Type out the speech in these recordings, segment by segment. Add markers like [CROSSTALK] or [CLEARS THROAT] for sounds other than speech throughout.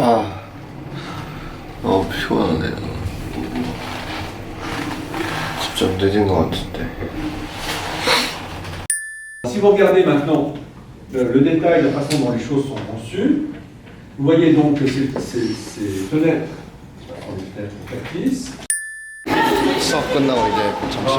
아, 어 피곤하네요. 좀 늦은 것 같은데. Si vous regardez maintenant le, détail, la façon dont les choses sont conçues, vous voyez donc que ces, ces- ces fenêtres, je vais prendre les fenêtres en factice, s t p 수업 끝나고 이제 잠시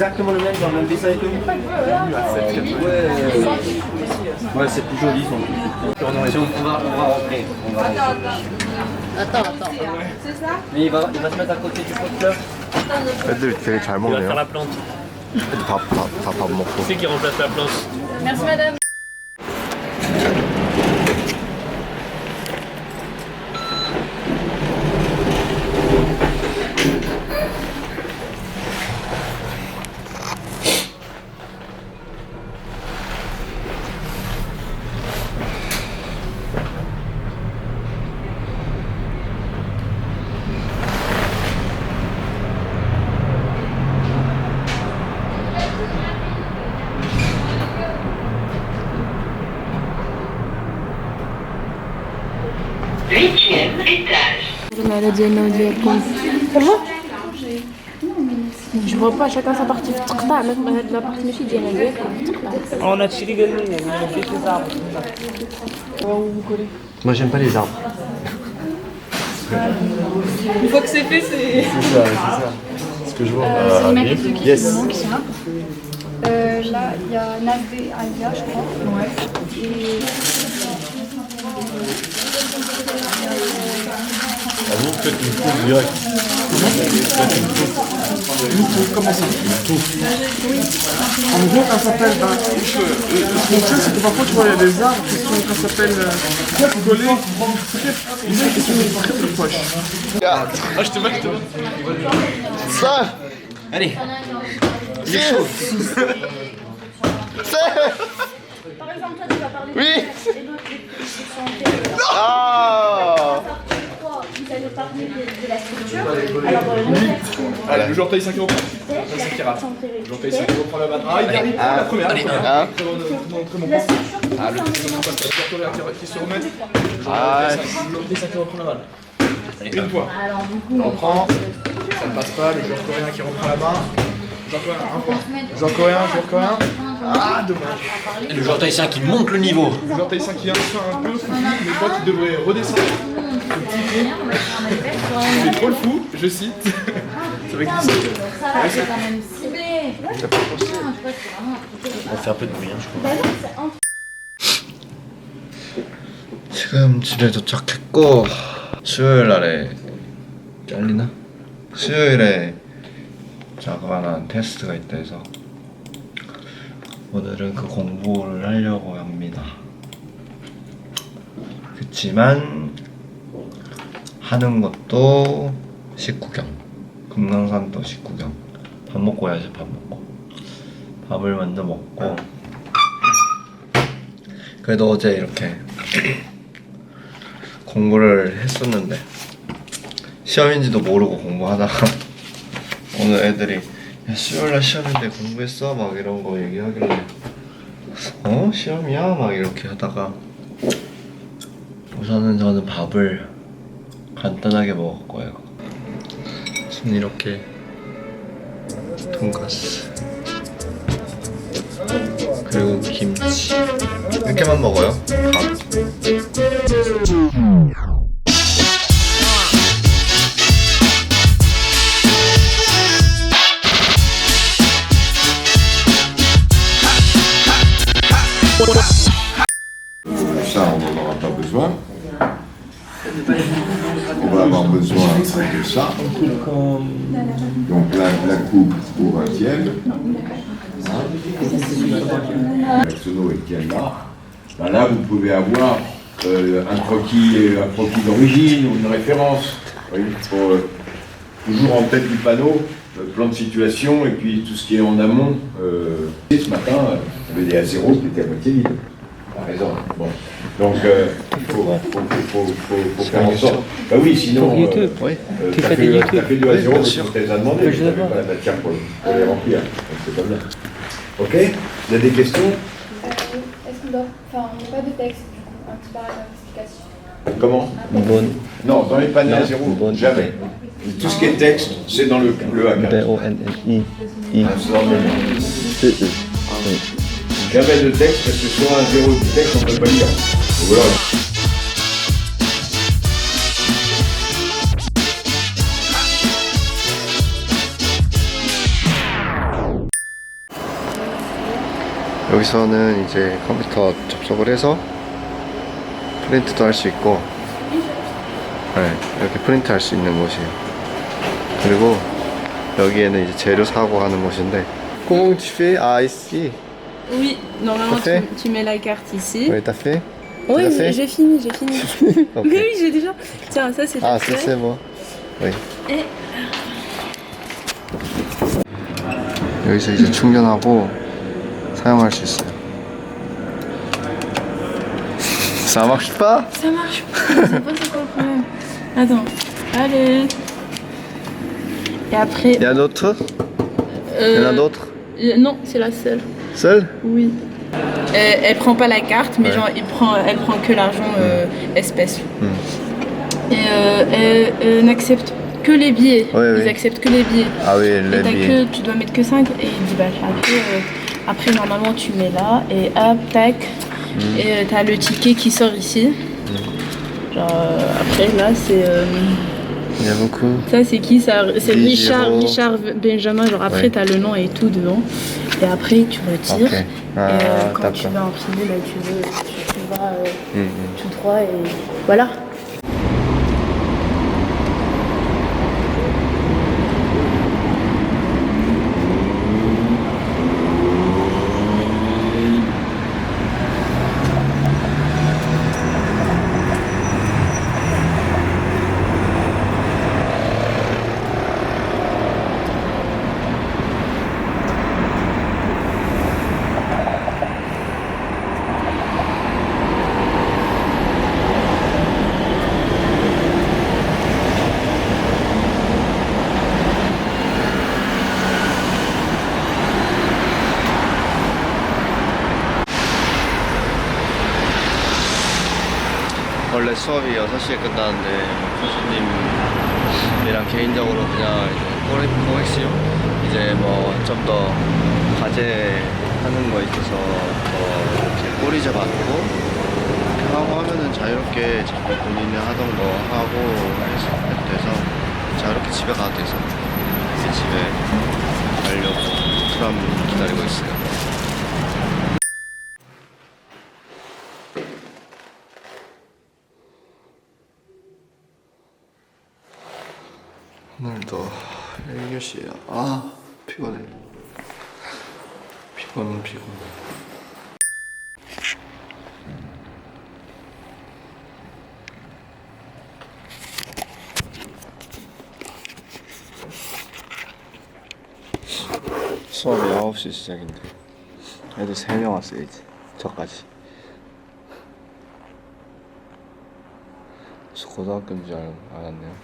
exactement le même dans le même dessin et tout. Ouais, c'est plus joli on, va, rentrer. Attends, attends. C'est ça il va, se mettre à côté du porteur. de hein. C'est qui remplace la plante. Merci madame. j'ai la deuxième Je vois pas, chacun sa partie. La partie ماشي ديالها ah, On a chili les arbres. Moi j'aime pas les arbres. Une fois que c'est fait, c'est. C'est ça, c'est ça. Ce que je vois. Euh, c'est les qui yes. devant qui sont là. Euh, là, il y a Nazé Alia, je crois. Ouais. Et... Ah vous faites une coupe directe. Comment Faites une coupe. Une coupe, comment ça Une coupe. En gros, ça s'appelle. Bah, ce qu'on fait, c'est que parfois, tu vois, il y a des arbres qui sont, ça s'appelle. Euh, collés. Ils sont, ils sont très très proches. Ah, je te mets, je te mets. Ça Allez. Il est chaud. Le joueur taille 5 euros. C'est qui Le joueur taille 5 euros la balle. Ah, il arrive. La première. Ah. Allez, un. Très bon Ah, le deuxième qui se remet. Le joueur taille 5 reprend la balle. Une fois. On reprend. Ça ne passe pas. Le joueur coréen qui reprend la main. Joueur coréen, joueur coréen. Ah, dommage. Le joueur taille 5 qui monte le niveau. Le joueur taille 5 qui vient un peu fou, mais toi qui devrait redescendre. C'est trop le fou, je cite. Ah, 어, 지금 집에 도착했고 수요일 날에 잘리나? 수요일에 작그마한 테스트가 있다 해서 오늘은 그 공부를 하려고 합니다. 그치만 하는 것도 식구경 금강산도 식구경 밥 먹고 와야지 밥 먹고 밥을 먼저 먹고 그래도 어제 이렇게 [CLEARS THROAT] 공부를 했었는데 시험인지도 모르고 공부하다가 [LAUGHS] 오늘 애들이 야 수요일날 시험인데 공부했어? 막 이런 거 얘기하길래 어? 시험이야? 막 이렇게 하다가 우선은 저는 밥을 간단하게 먹었고요 아침 이렇게 돈가스 그리고 김치 이렇게만 먹어요 밥 de ça. Donc la, la coupe pour un tième. Hein. là ben là, vous pouvez avoir euh, un croquis, euh, un croquis d'origine ou une référence. Euh, toujours en tête du panneau, plan de situation et puis tout ce qui est en amont. Euh, ce matin, il y avait des A0 qui étaient à moitié vides, par exemple. Bon. Donc, euh, il faut, faut, faut, faut faire en sorte. Bah oui, sinon, euh, oui. euh, tu as, fait, as fait du azur, oui, tu as demandé, mais tu n'avais pas la matière pour, pour les remplir. Donc, c'est pas bien. Ok Il y a des questions Est-ce qu'on doit. Enfin, on n'a pas de texte, du coup, un petit paragraphe d'explication. Comment Bonne. Non, dans les panneaux, à zéro, jamais. Tout ce qui est texte, c'est dans le, le A4. B-O-N-N-I. I. C'est Jamais de texte parce que s u n zéro du texte, on ne peut pas lire. voilà. 여기서는 이제 컴퓨터 접속을 해서 프린트도 할 수 있고 네, 이렇게 프린트 할 수 있는 곳이에요 그리고 여기에는 이제 재료 사고 하는 곳인데 공공집 아이씨 Oui, normalement tu, mets la carte ici. Oui, t'as fait Oui, j'ai fini, j'ai fini. [LAUGHS] [LAUGHS] oui, j'ai déjà. Tiens, ça c'est Ah, ça c'est moi. Oui. Et... 여기서 이제 충전하고 사용할 수 있어요. Ça marche pas Ça marche pas, c'est pas c'est quoi Attends, allez. Et après. Il y en a d'autres Il y en a euh, d'autres Non, c'est la seule. Seule Oui. Elle, prend pas la carte, mais genre, il prend, elle prend que l'argent hmm. euh, espèce. Hmm. Et euh, elle, n'accepte que les billets. ils acceptent que les billets. Ah oui, les tu dois mettre que 5 et il dit bah après, euh, après normalement tu mets là et hop tac hmm. et t'as le ticket qui sort ici. Genre, après là c'est il y a beaucoup. Ça, c'est qui C'est Richard, Richard, Benjamin. Genre après, t'as tu as le nom et tout devant. Et après, tu retires. et ah, euh, quand tu vas imprimer, bah, tu, veux, tu, vas euh, mm, mm. tout droit et voilà. 원래 수업이 6시에 끝나는데 교수님이랑 개인적으로 그냥 이제 코렉시오 이제 뭐 좀 더 과제 하는 거 있어서 더 뭐 이렇게 꼬리져 받고 하고 하면은 자유롭게 자기 본인이 하던 거 하고 해서 자유롭게 집에 가도 돼서 이제 집에 가려고 트람 기다리고 있어요. 8시에요. 아, 피곤해. 피곤, 피곤. 수업이 9시 시작인데 애들 3명 왔어요 이제 저까지 고등학교인 줄 알, 았네요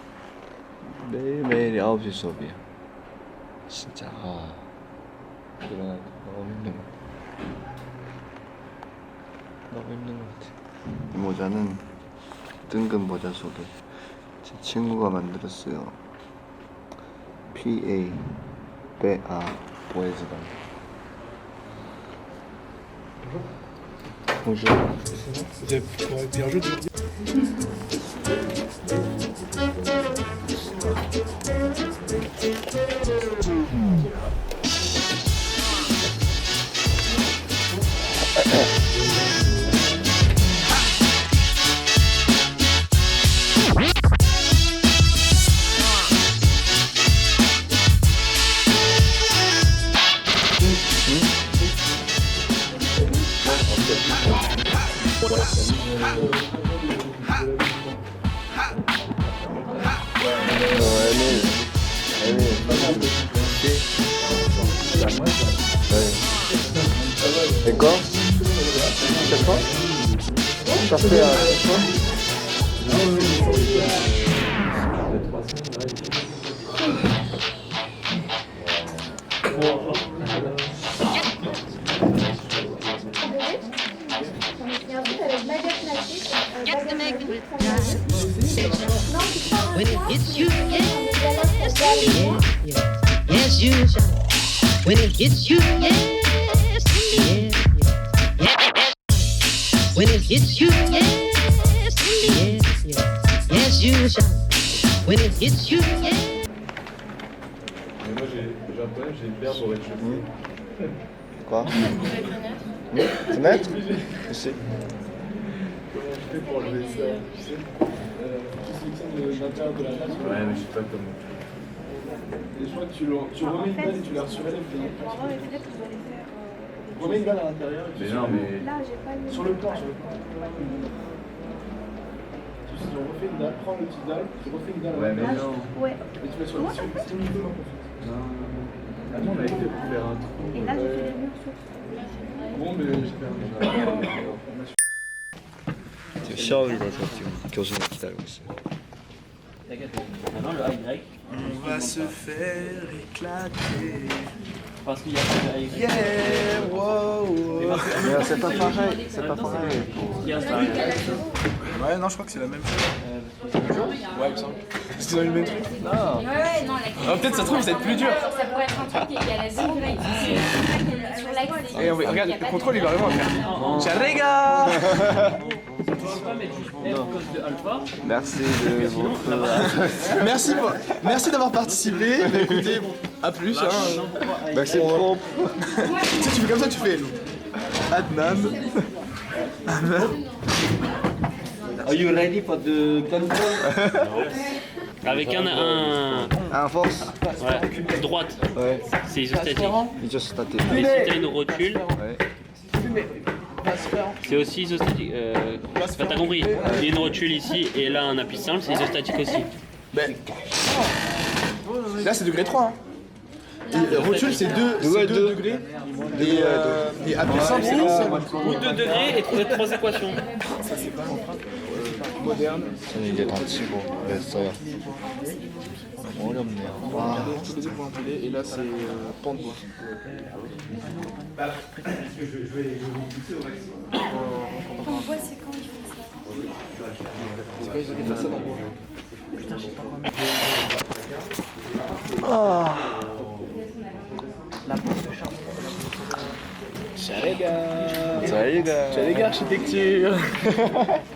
매일매일 이 9시 수업이에요 진짜 아, 일어나기 너무 힘든 것 같아 너무 힘든 것 같아 이 모자는 뜬금 모자 속에 제 친구가 만들었어요 PA 빼아 보여주던 Bonjour. Vous avez, bien joué. Yeah. When it hits you, yes, yes, yes, yes, you shall. When it hits you, yes, yes, yes, yes. When it hits you. as usual. When it hits you, yeah. moi, j'ai un problème, j'ai une paire sur de chemin. Quoi Fenêtre hmm Je sais. Comment je fais pour enlever ça Tu sais euh, Qui c'est de l'intérieur de la place Ouais, mais je sais pas comment. Et je crois que tu, tu remets une balle et tu la surélèves. Euh, remets une balle à l'intérieur. Mais non, mais. Là, j'ai pas Sur le plan, sur le plan ils ont refait une dalle, prends le petit dalle, tu refais une dalle. Ouais, mais ah, non. Ouais. Et tu mets sur le dessus, c'est uniquement pour ça. Non, non, non. on a été pour faire un trou. Et là, j'ai fait les murs sur. Bon, mais j'espère. Tu charges, il va sortir. petite dalle aussi. On va se faire éclater. Parce qu'il y a pas de Yeah, wow! C'est pas pareil, c'est pas pareil. Ouais, non, je crois que c'est la même chose. Euh, ouais, il me semble. Est-ce qu'ils ont eu le même truc Non. Ouais, ouais, non, la Ah, peut-être ça se trouve, va être plus dur. Ça pourrait être un truc qui est à la zone, là, il ah, sur eh, regarde, le contrôle, il va vraiment faire. Charrega Merci de votre... [LAUGHS] merci, pour... merci d'avoir participé. Bah, écoutez, bon... à plus. Hein. Bah, c'est bon. tu tu fais comme ça, tu fais. Adnan. [LAUGHS] Adnan. Are you ready for the [LAUGHS] Avec un, un, force droite, c'est isostatique. Mais si t'as une rotule, c'est aussi isostatique. Euh, t'as compris, il y a une rotule ici et là un appui simple, c'est isostatique aussi. Ben, là, c'est degré 3. Hein. Euh, rotule, c'est 2 degrés. Euh, et, appui simple, c'est Ou 2 degrés et 3 équations moderne. Et là, c'est euh, de bois. maximum. on voit, c'est quand C'est quand ils ont bois. Putain, pas Oh La de charbon. les gars Ciao les gars Ciao les gars, architecture [LAUGHS]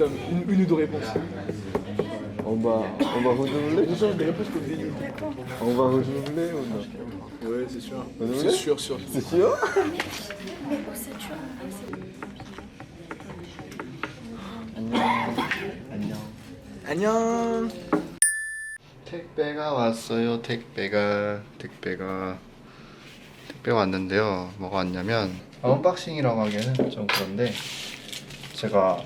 Tom, une, une ou deux réponses. On va, on va renouveler On change des réponses que vous ayez. On va renouveler ou non Ouais, c'est sûr. C'est sûr, sûr. C'est sûr 안녕. 택배가 왔어요. 택배가 택배가 택배 왔는데요. 뭐가 왔냐면 언박싱이라고 하기에는 좀 그런데 제가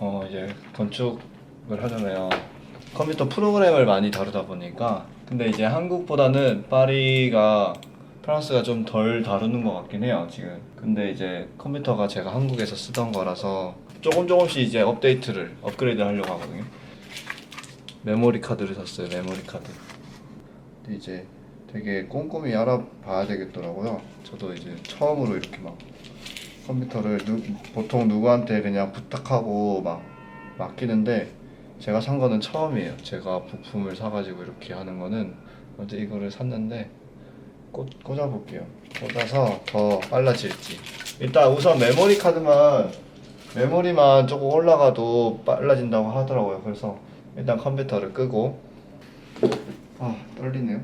어 이제 건축을 하잖아요. 컴퓨터 프로그램을 많이 다루다 보니까 근데 이제 한국보다는 파리가 프랑스가 좀 덜 다루는 것 같긴 해요 지금. 근데 이제 컴퓨터가 제가 한국에서 쓰던 거라서 조금 조금씩 이제 업데이트를 업그레이드 하려고 하거든요. 메모리 카드를 샀어요 메모리 카드. 근데 이제 되게 꼼꼼히 알아봐야 되겠더라고요. 저도 이제 처음으로 이렇게 막 컴퓨터를 누, 보통 누구한테 그냥 부탁하고 막 맡기는데 제가 산 거는 처음이에요. 제가 부품을 사가지고 이렇게 하는 거는 먼저 이거를 샀는데 꽂, 꽂아볼게요. 꽂아서 더 빨라질지. 일단 우선 메모리 카드만 메모리만 조금 올라가도 빨라진다고 하더라고요. 그래서 일단 컴퓨터를 끄고 아 떨리네요.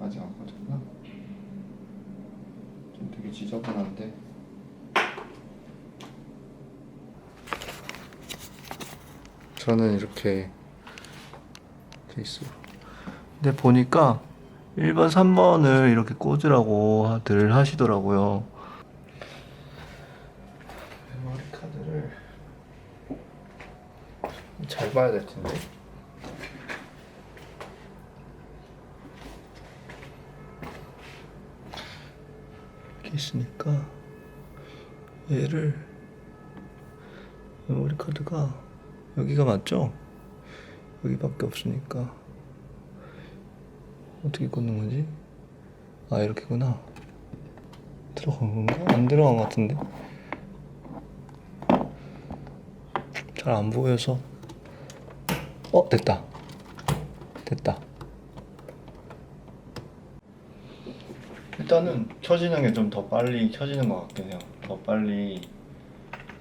아직 안꺼졌나좀 되게 지저분한데. 저는 이렇게 돼 있어요. 근데 보니까 1번, 3번을 이렇게 꽂으라고들 하시더라고요. 메모리 카드를 잘 봐야 될 텐데. 있으니까 얘를 메모리 카드가 여기가 맞죠? 여기밖에 없으니까 어떻게 꽂는 거지? 아 이렇게구나 들어간 건가? 안 들어간 것 같은데 잘 안 보여서 어 됐다 됐다 일단은 켜지는 게 좀 더 빨리 켜지는 것 같긴 해요 더 빨리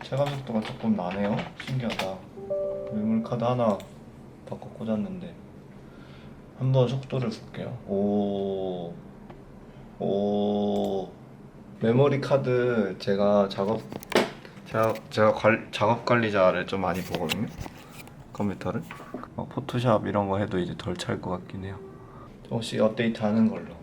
체감 속도가 조금 나네요 신기하다 메모리 카드 하나 바꿔 꽂았는데 한번 속도를 볼게요 오... 오... 메모리 카드 제가 작업 제가, 제가 관, 작업 관리자를 좀 많이 보거든요 컴퓨터를 어, 포토샵 이런 거 해도 이제 덜 찰 것 같긴 해요 혹시 업데이트 하는 걸로